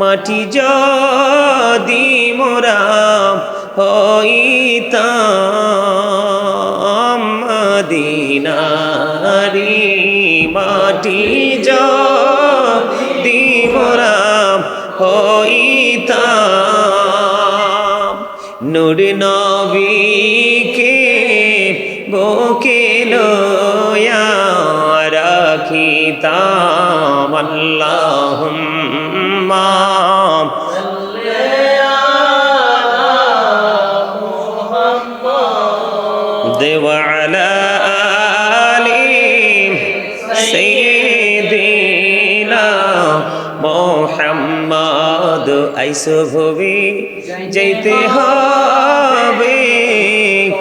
মাটি যদি মোরা হইতাম মদিনারি, মাটি যদি মোরা হইতাম। নূর নবীকে বুকে লয়া রাখিতাম, আল্লাহুম্মা وعلى آل سيدنا মোহাম্মদ আইসো ভবি যেতে হবে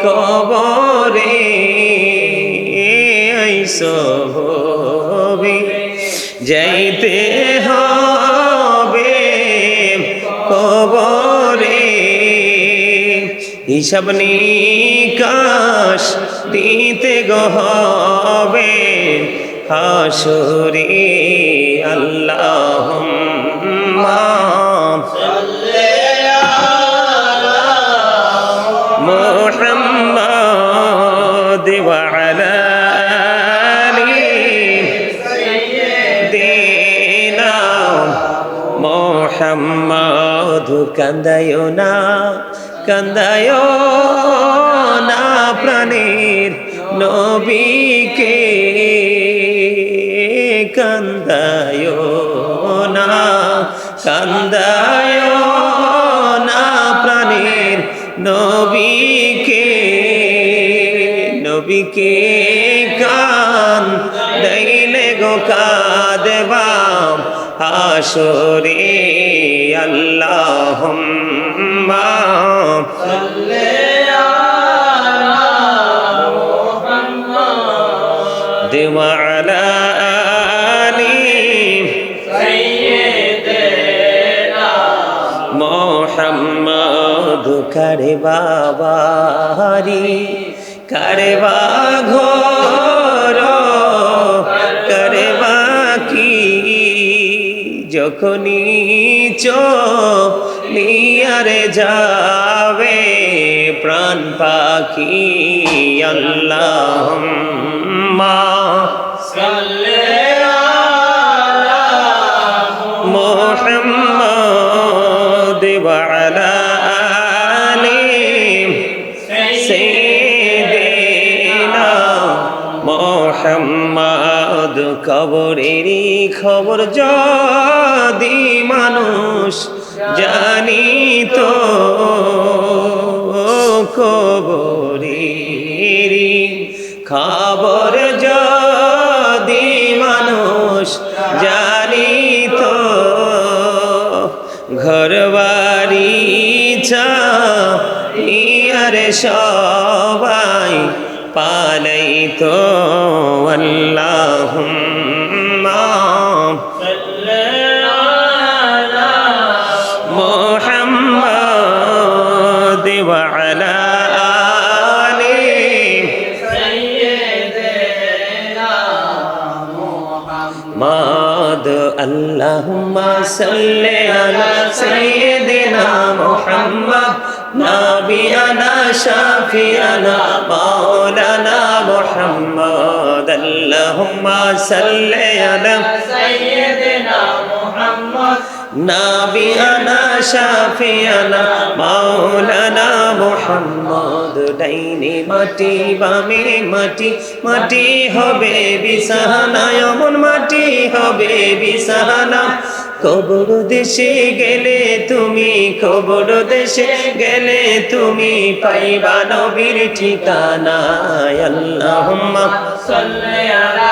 কবরে আইসো ভবি যাইতে হবে কবরে। হিসাব নিকাশ দিতে গহবে হাসুরি আল্লাহ মা মোহাম্মদ কান্দায় না কান্দায় না প্রাণীর নবীকে কান্দায় না কান্দায় না প্রাণীর নবীকে নবীকে কান দাইলে গো কাদেবাম হাসরে আল্লাহুম্মা। দেওয়া আলা আলি। মোহাম্মদ কারে বাবারি কারে বা যখনই চলিয়ারে যাবে প্রাণ পাখি আল্লাহ মা محمد وعلى آل سيدنا মোহাম্মদ কবরেরই খবর যদি মানুষ জানি তো কবরেরই খবর যদি মানুষ জানি তো বাড়ি চারে সবাই পালাই তো আল্লাহ মোহাম্মদ وعلى آله ماد اللهم صل على سيدنا محمد نبينا شافينا مولانا محمد اللهم صل على سيدنا محمد নাবিয়ানা শাফিয়ানা মাওলানা মুহাম্মদ, ডাইনে মাটি, বামে মাটি মাটি হবে বিছানা, এমন মাটি হবে বিছানা। কবর দেশে গেলে তুমি, কবর দেশে গেলে তুমি পাইবা নবীর ঠিকানা আল্লাহুম্মা সাল্লি আলা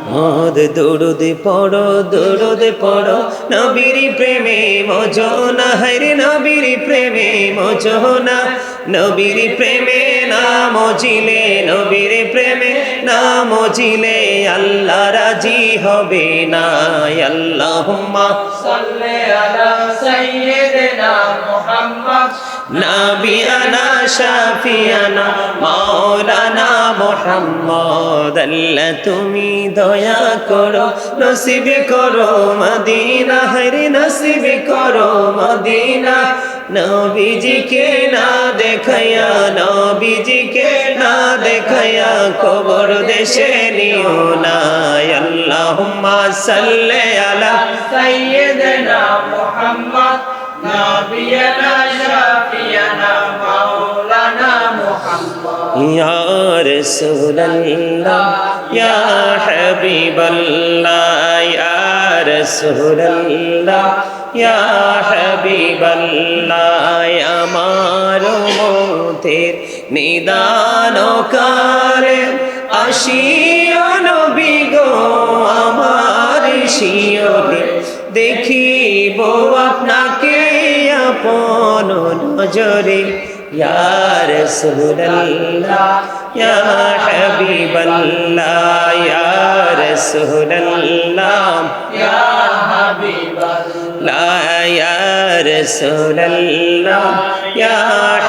মদ দৌড়দ পড়ো দৌড়দ পড়ো। নবীর প্রেমে মজনা হাইরে নবীর প্রেমে মজনা নবীর প্রেমে না মজিলে নবীর প্রেমে না মজিলে আল্লাহ রাজি হবে না আল্লাহুম্মা। সাল্লি আলা সাইয়্যিদিনা মুহাম্মদ। নাবিয়ানা শাফিয়ানা মাওলানা মোহাম্মদ আল্লাহ তুমি দয়া দয়া করো, নসিব করো মদিনা হরি নসিব করো মদিনা। নবীজি কে না দেখায়া নবীজি কে না দেখায়া কবর দেশে নিও না। আল্লাহুম্মা সাল্লি আলা সাইয়্যিদিনা মুহাম্মদ নবিয়ানা محمد يا رسول الله يا حبيب الله يا رسول الله يا حبيب الله আমার মতের নিদান কালে আসিও নবী গো আমার শিয়রে দেখিব আপনাকে আপন নজরে यार रसूल अल्लाह या हबीब यार या रसूल अल्लाह या हबीब अल्लाह या रसूल अल्लाह या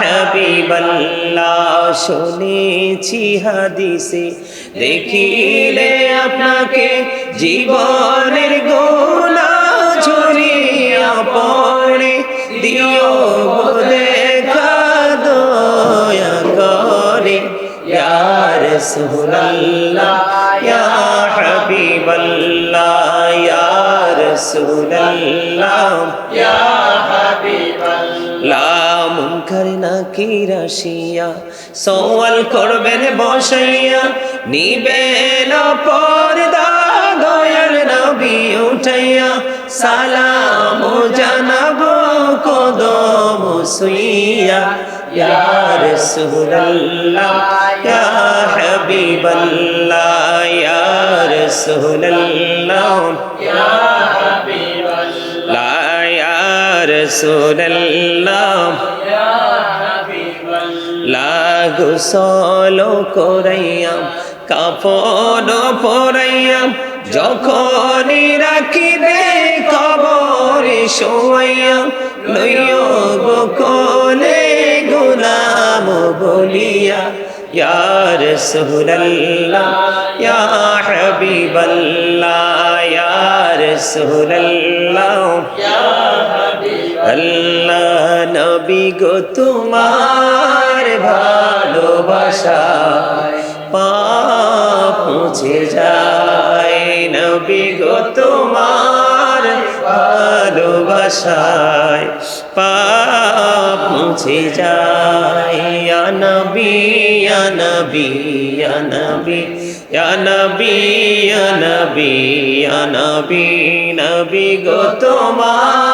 हबीब अल्लाह শুনেছি হাদিসে দেখিলে আপনাকে করে ইয়া রাসূলুল্লাহ ইয়া হাবিবাল্লাহ ইয়া রাসূলুল্লাহ يا حبيب الله লা মুনকার নাকির আসিয়া সওয়াল করবেন বসাইয়া নিবেন পর্দা দয়াল নবী উঠাইয়া সালাম জানাবো কদম সুইয়া ইয়া রাসূলুল্লাহ ইয়া হাবিবাল্লাহ ইয়া রাসূলুল্লাহ يا حبيب الله লা ইয়া রাসূলুল্লাহ يا حبيب الله লাগসল করাইয়া কাপড় পরাইয়া যখনই রাখিবে কবরে শোয়াইয়া লইয় গো কোলে গোলাম বলিয়া ইয়ার সোহল্লা হবি বল্লা ইয়ার সোহল্লা আল্লাহ নবী গো তোমার ভালোবাসা পা পৌঁছে যায়, নবী গো তোমার ভালোবাসায় পাপ মুছে যায়। নবী নবী নবী নবী নবী নবী গো তোমার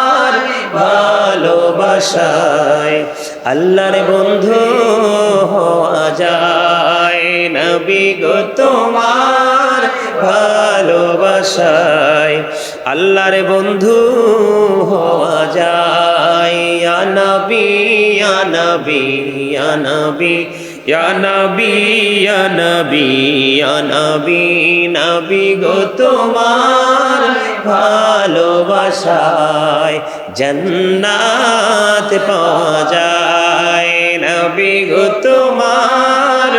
ভালোবাসায়। আল্লাহর বন্ধু হওয়া যায়। নবী গো তোমার ভালোবাসায় আল্লাহর বন্ধু হওয়া যায়। নবী নবী নবী নবী নবী নবী নবী গো তোমার ভালোবাসায় জন্নাত পাওয়া যায়। নবী গো তোমার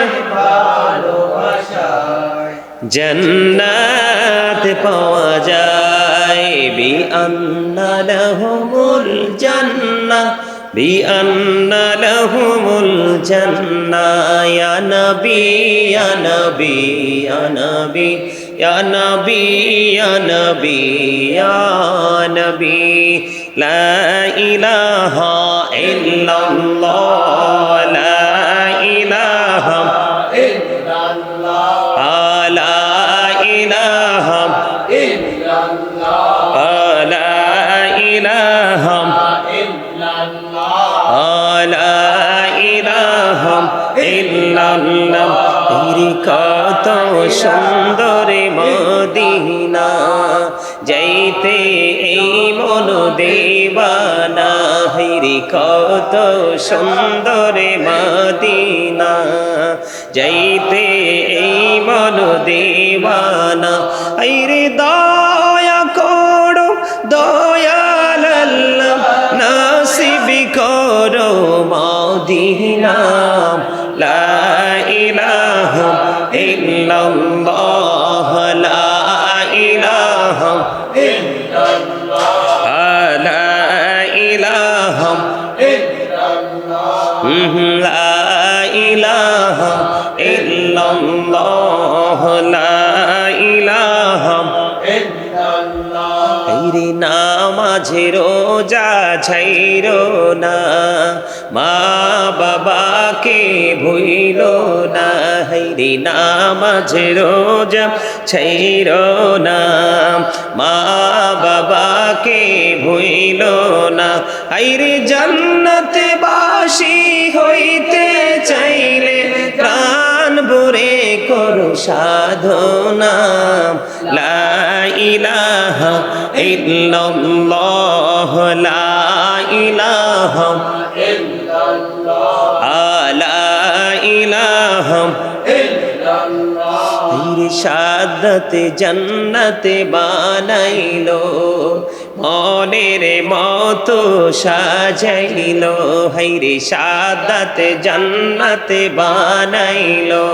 জন্নাত পাওয়া যায়। বি আন্না লাহুমুল জান্নাহ। বি লাহুমুল জান্নাহ ইয়া নবী ইয়া নবী ইয়া নবী ইয়া নবী ইয়া নবী ইয়া নবী লা ইলাহা ইল্লাল্লাহ লা ইলাহা ইল্লাল্লাহ লা ইলাহা ইল্লাল্লাহ লা ইলাহা ইল্লাল্লাহ লা ইলাহা ইল্লাল্লাহ তেরি কত সুন্দরী মদিনা, যাইতে এই মন দেবানা হিরি কত সুন্দরী মদিনা, যাইতে এই মন দেবানা আইরে দয়া ইল্লাল্লাহ লা ইলাহা ইল্লাল্লাহ। হাইরে নামাঝে রোজা ছাইর না। মা বাবাকে ভুইল না। হাইরে নামাঝে রোজা ছাইর না। মা বাবাকে ভুইল না। হাইরে জান্নাতে বাসি সাধনা। লা ইলাহা ইল্লাল্লাহ লা ইলাহা ইরশাদতে জন্নতে বানাইলো। মনের মতো সাজাইলো হাইরে সাদাতে জন্নতে বানাইলো।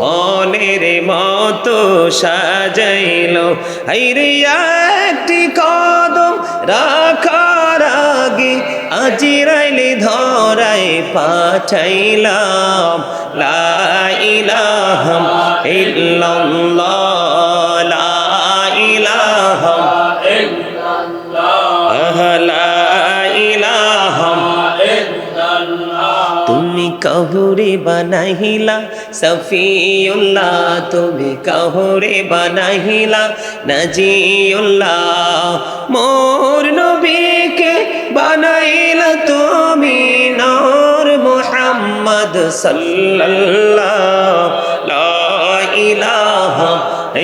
মনের মতো সাজাইলো হাইরে একটি কদম রাখার আগে আজিরাইলে ধরায় পাঠাইলাম। লা ইলাহা ইল্লাল্লাহ। কহুরে বানাহিলা সফিউল্লাহ, তুমি কহুরে বানাহিলা নজিউল্লাহ, মোর নবীকে বানাইলা তুমি নূর মুহাম্মদ সাল্লাল্লাহ, লা ইলাহা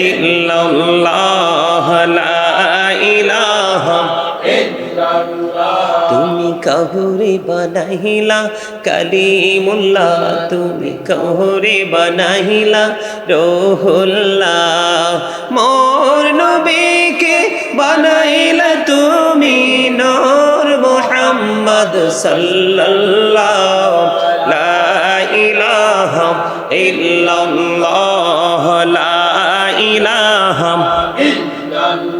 ইল্লাল্লাহ, লা ইলাহা কহুরে বানাহিলা কালিমুল্লাহ তুমি কহুরে বানাহিলা রোহুল্লাহ মোর নবীকে বানাইলা তুমি নূর মুহাম্মদ সাল্লাল্লাহ লা ইলাহা ইল্লাল্লাহ, লা ইলাহা ইল্লাল্লাহ